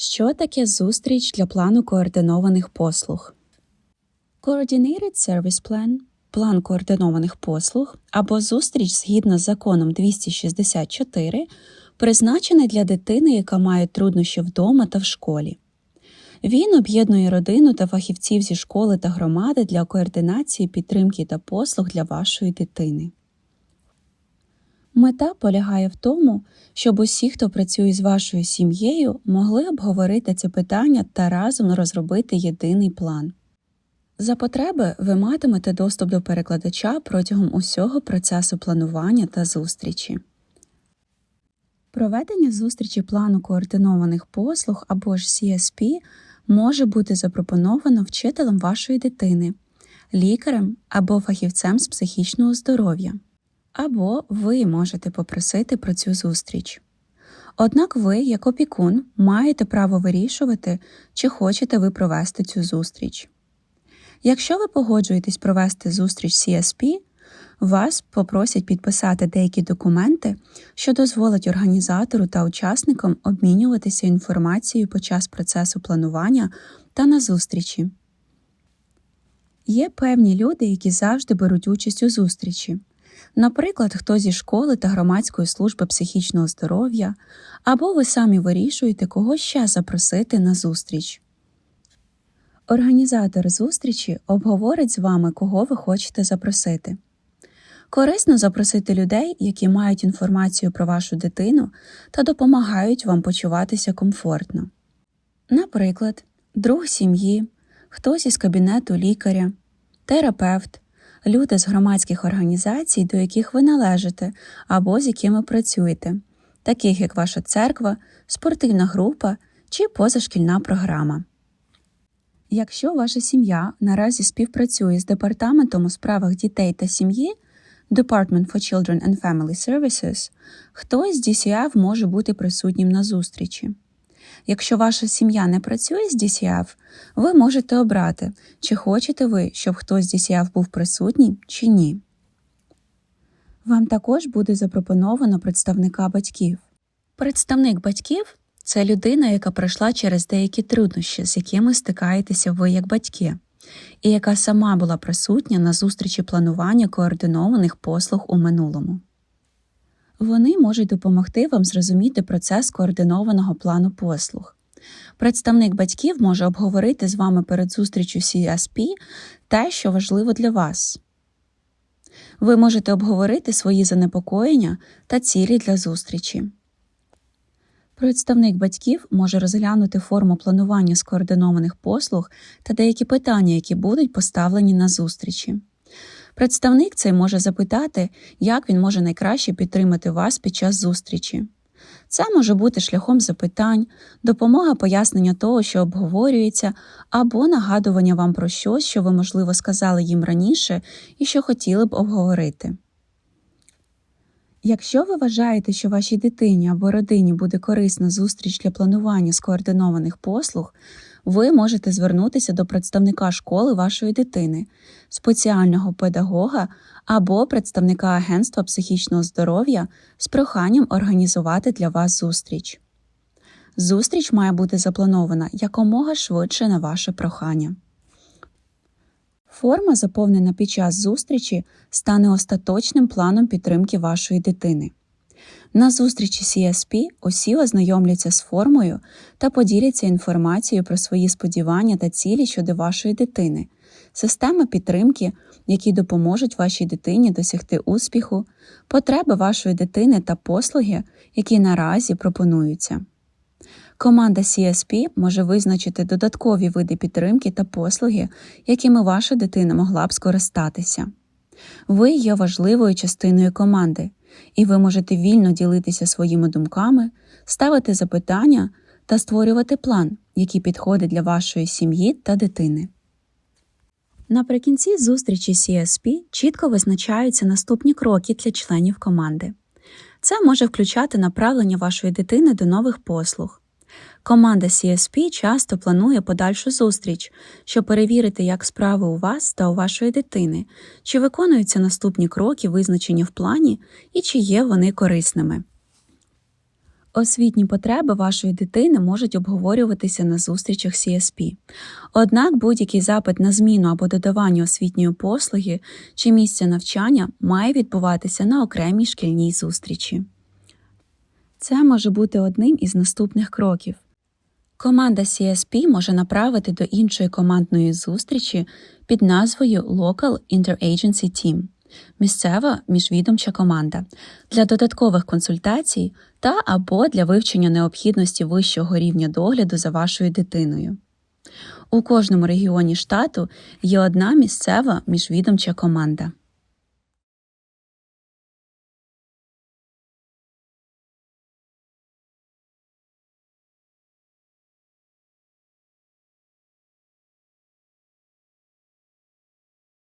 Що таке зустріч для плану координованих послуг? Coordinated Service Plan – план координованих послуг або зустріч згідно з законом 264 призначений для дитини, яка має труднощі вдома та в школі. Він об'єднує родину та фахівців зі школи та громади для координації, підтримки та послуг для вашої дитини. Мета полягає в тому, щоб усі, хто працює з вашою сім'єю, могли обговорити це питання та разом розробити єдиний план. За потреби ви матимете доступ до перекладача протягом усього процесу планування та зустрічі. Проведення зустрічі плану координованих послуг або ж CSP може бути запропоновано вчителем вашої дитини, лікарем або фахівцем з психічного здоров'я. Або ви можете попросити про цю зустріч. Однак ви, як опікун, маєте право вирішувати, чи хочете ви провести цю зустріч. Якщо ви погоджуєтесь провести зустріч CSP, вас попросять підписати деякі документи, що дозволять організатору та учасникам обмінюватися інформацією під час процесу планування та на зустрічі. Є певні люди, які завжди беруть участь у зустрічі. Наприклад, хто зі школи та громадської служби психічного здоров'я, або ви самі вирішуєте, кого ще запросити на зустріч. Організатор зустрічі обговорить з вами, кого ви хочете запросити. Корисно запросити людей, які мають інформацію про вашу дитину та допомагають вам почуватися комфортно. Наприклад, друг сім'ї, хтось із кабінету лікаря, терапевт, люди з громадських організацій, до яких ви належите або з якими працюєте, таких як ваша церква, спортивна група чи позашкільна програма. Якщо ваша сім'я наразі співпрацює з Департаментом у справах дітей та сім'ї Department for Children and Family Services, хтось з DCF може бути присутнім на зустрічі. Якщо ваша сім'я не працює з DCF, ви можете обрати, чи хочете ви, щоб хтось з DCF був присутній чи ні. Вам також буде запропоновано представника батьків. Представник батьків це людина, яка пройшла через деякі труднощі, з якими стикаєтеся ви як батьки, і яка сама була присутня на зустрічі планування координованих послуг у минулому. Вони можуть допомогти вам зрозуміти процес координованого плану послуг. Представник батьків може обговорити з вами перед зустрічю CSP те, що важливо для вас. Ви можете обговорити свої занепокоєння та цілі для зустрічі. Представник батьків може розглянути форму планування скоординованих послуг та деякі питання, які будуть поставлені на зустрічі. Представник цей може запитати, як він може найкраще підтримати вас під час зустрічі. Це може бути шляхом запитань, допомога пояснення того, що обговорюється, або нагадування вам про щось, що ви, можливо, сказали їм раніше і що хотіли б обговорити. Якщо ви вважаєте, що вашій дитині або родині буде корисна зустріч для планування скоординованих послуг, ви можете звернутися до представника школи вашої дитини, спеціального педагога або представника Агентства психічного здоров'я з проханням організувати для вас зустріч. Зустріч має бути запланована якомога швидше на ваше прохання. Форма, заповнена під час зустрічі, стане остаточним планом підтримки вашої дитини. На зустрічі CSP усі ознайомляться з формою та поділяться інформацією про свої сподівання та цілі щодо вашої дитини, системи підтримки, які допоможуть вашій дитині досягти успіху, потреби вашої дитини та послуги, які наразі пропонуються. Команда CSP може визначити додаткові види підтримки та послуги, якими ваша дитина могла б скористатися. Ви є важливою частиною команди, і ви можете вільно ділитися своїми думками, ставити запитання та створювати план, який підходить для вашої сім'ї та дитини. Наприкінці зустрічі CSP чітко визначаються наступні кроки для членів команди. Це може включати направлення вашої дитини до нових послуг. Команда CSP часто планує подальшу зустріч, щоб перевірити, як справи у вас та у вашої дитини, чи виконуються наступні кроки, визначені в плані, і чи є вони корисними. Освітні потреби вашої дитини можуть обговорюватися на зустрічах CSP. Однак будь-який запит на зміну або додавання освітньої послуги чи місця навчання має відбуватися на окремій шкільній зустрічі. Це може бути одним із наступних кроків. Команда CSP може направити до іншої командної зустрічі під назвою Local Interagency Team – місцева міжвідомча команда для додаткових консультацій та або для вивчення необхідності вищого рівня догляду за вашою дитиною. У кожному регіоні штату є одна місцева міжвідомча команда.